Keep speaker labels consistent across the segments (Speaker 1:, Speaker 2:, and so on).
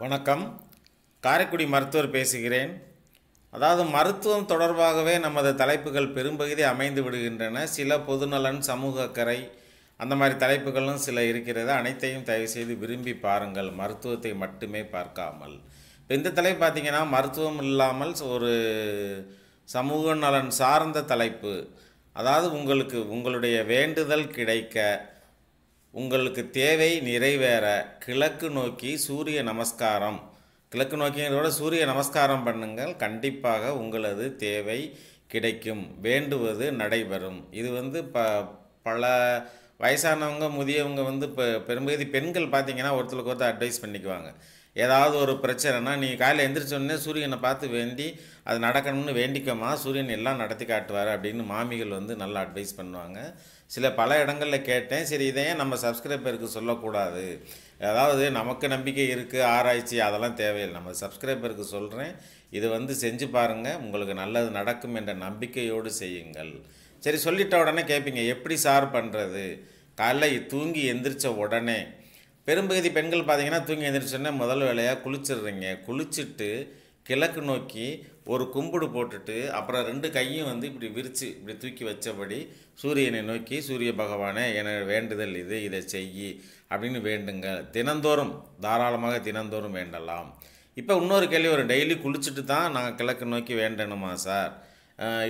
Speaker 1: வணக்கம். காரைக்குடி மருத்துவர் பேசுகிறேன். அதாவது மருத்துவம் தொடர்பாகவே நமது தலைப்புகள் பெரும்பகுதி அமைந்து விடுகின்றன. சில பொதுநலன் சமூக அக்கறை அந்த மாதிரி தலைப்புகளும் சில இருக்கிறது. அனைத்தையும் தயவுசெய்து விரும்பி பாருங்கள். மருத்துவத்தை மட்டுமே பார்க்காமல். இப்போ இந்த தலைப்பு பார்த்திங்கன்னா மருத்துவம் இல்லாமல் ஒரு சமூக நலன் சார்ந்த தலைப்பு. அதாவது உங்களுக்கு உங்களுடைய வேண்டுதல் கிடைக்க உங்களுக்கு தேவை நிறைவேற கிழக்கு நோக்கி சூரிய நமஸ்காரம். கிழக்கு நோக்கிங்கிறத சூரிய நமஸ்காரம் பண்ணுங்கள். கண்டிப்பாக உங்களது தேவை கிடைக்கும். வேண்டுவது நடைபெறும். இது வந்து ப பல வயசானவங்க முதியவங்க வந்து இப்போ பெரும்பகுதி பெண்கள் பார்த்தீங்கன்னா ஒருத்தருக்கு ஒருத்தர் அட்வைஸ் பண்ணிக்குவாங்க. ஏதாவது ஒரு பிரச்சனைனா நீ காலையில் எந்திரிச்சோடனே சூரியனை பார்த்து வேண்டி அது நடக்கணும்னு வேண்டிக்கோமா சூரியன் எல்லாம் நடத்தி காட்டுவார் அப்படின்னு மாமிகள் வந்து நல்லா அட்வைஸ் பண்ணுவாங்க. சில பல இடங்களில் கேட்டேன். சரி இதையே நம்ம சப்ஸ்கிரைபருக்கு சொல்லக்கூடாது? அதாவது நமக்கு நம்பிக்கை இருக்குது ஆராய்ச்சி அதெல்லாம் தேவையில்லை. நம்ம சப்ஸ்கிரைபருக்கு சொல்கிறேன் இது வந்து செஞ்சு பாருங்கள் உங்களுக்கு நல்லது நடக்கும் என்ற நம்பிக்கையோடு செய்யுங்கள். சரி சொல்லிட்ட உடனே கேட்பீங்க எப்படி சார் பண்ணுறது காலைல தூங்கி எந்திரிச்ச உடனே. பெரும்பகுதி பெண்கள் பார்த்தீங்கன்னா தூங்கி எழுந்திரிச்சோன்னே முதல் வேலையாக குளிச்சிடுறீங்க. குளிச்சுட்டு கிழக்கு நோக்கி ஒரு கும்பிடு போட்டுட்டு அப்புறம் ரெண்டு கையும் வந்து இப்படி விரித்து இப்படி தூக்கி வச்சபடி சூரியனை நோக்கி சூரிய பகவானே என வேண்டுதல் இது இதை செய்யி அப்படின்னு வேண்டுங்க. தினந்தோறும் தாராளமாக தினந்தோறும் வேண்டலாம். இப்போ இன்னொரு கேள்வி ஒரு டெய்லி குளிச்சுட்டு தான் நாங்கள் கிழக்கு நோக்கி வேண்டணுமா சார்?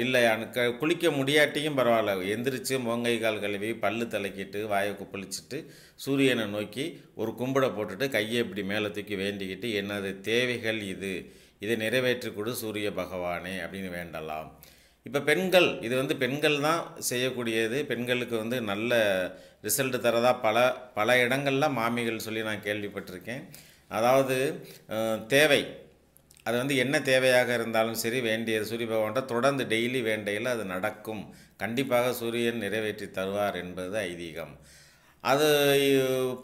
Speaker 1: இல்லை எனக்கு குளிக்க முடியாட்டியும் பரவாயில்ல. எந்திரிச்சு மோங்கை கால் கழுவி பல்லு தலைக்கிட்டு வாயை குப்பளிச்சுட்டு சூரியனை நோக்கி ஒரு கும்பிடை போட்டுட்டு கையை இப்படி மேலே தூக்கி வேண்டிக்கிட்டு எனது தேவைகள் இது? இதை நிறைவேற்றி கொடு சூரிய பகவானே அப்படின்னு வேண்டலாம். இப்போ பெண்கள் இது வந்து பெண்கள் தான் செய்யக்கூடியது. பெண்களுக்கு வந்து நல்ல ரிசல்ட் தரதா பல பல இடங்களில் மாமிகள் சொல்லி நான் கேள்விப்பட்டிருக்கேன். அதாவது தேவை. அது வந்து என்ன தேவையாக இருந்தாலும் சரி வேண்டியது சூரிய பகவான்கிட்ட தொடர்ந்து டெய்லி வேண்டையில் அது நடக்கும். கண்டிப்பாக சூரியன் நிறைவேற்றி தருவார் என்பது ஐதீகம். அது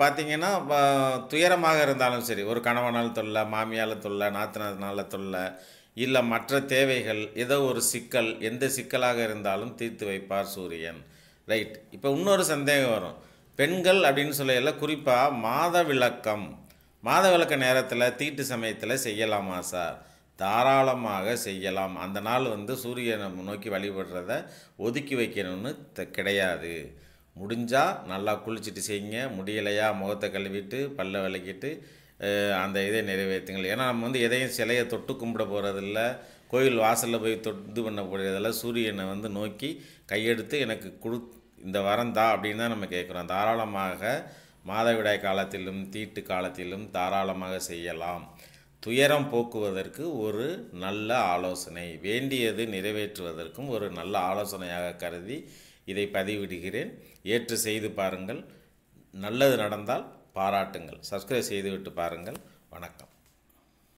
Speaker 1: பார்த்திங்கன்னா துயரமாக இருந்தாலும் சரி ஒரு கணவனால் தொல்லை மாமியால் தொல்லை நாத்தனால தொல்லை இல்லை மற்ற தேவைகள் ஏதோ ஒரு சிக்கல் எந்த சிக்கலாக இருந்தாலும் தீர்த்து வைப்பார் சூரியன். ரைட் இப்போ இன்னொரு சந்தேகம் வரும். பெண்கள் அப்படின்னு சொல்லையில் குறிப்பாக மாத விளக்கம் மாதவிளக்கு நேரத்தில் தீட்டு சமயத்தில் செய்யலாமா சார்? தாராளமாக செய்யலாம். அந்த நாள் வந்து சூரியனை நோக்கி வழிபடுறத ஒதுக்கி வைக்கணும்னு த- கிடையாது. முடிஞ்சால் நல்லா குளிச்சுட்டு செய்யுங்க முடியலையா முகத்தை கழுவிட்டு பல்ல விளக்கிட்டு அந்த இதை நிறைவேற்றுங்கள். ஏன்னா நம்ம வந்து எதையும் சிலையை தொட்டு கும்பிட போகிறதில்ல கோயில் வாசலில் போய் தொட்டு பண்ண போகிறதில்ல சூரியனை வந்து நோக்கி கையெடுத்து எனக்கு கொடு இந்த வரம் தா அப்படின்னு தான் நம்ம கேட்குறோம். தாராளமாக மாதவிடாய் காலத்திலும் தீட்டு காலத்திலும் தாராளமாக செய்யலாம். துயரம் போக்குவதற்கு ஒரு நல்ல ஆலோசனை. வேண்டியது நிறைவேற்றுவதற்கும் ஒரு நல்ல ஆலோசனையாக கருதி இதை பதிவிடுகிறேன். ஏற்று செய்து பாருங்கள். நல்லது நடந்தால் பாராட்டுங்கள். சப்ஸ்கிரைப் செய்துவிட்டு பாருங்கள். வணக்கம்.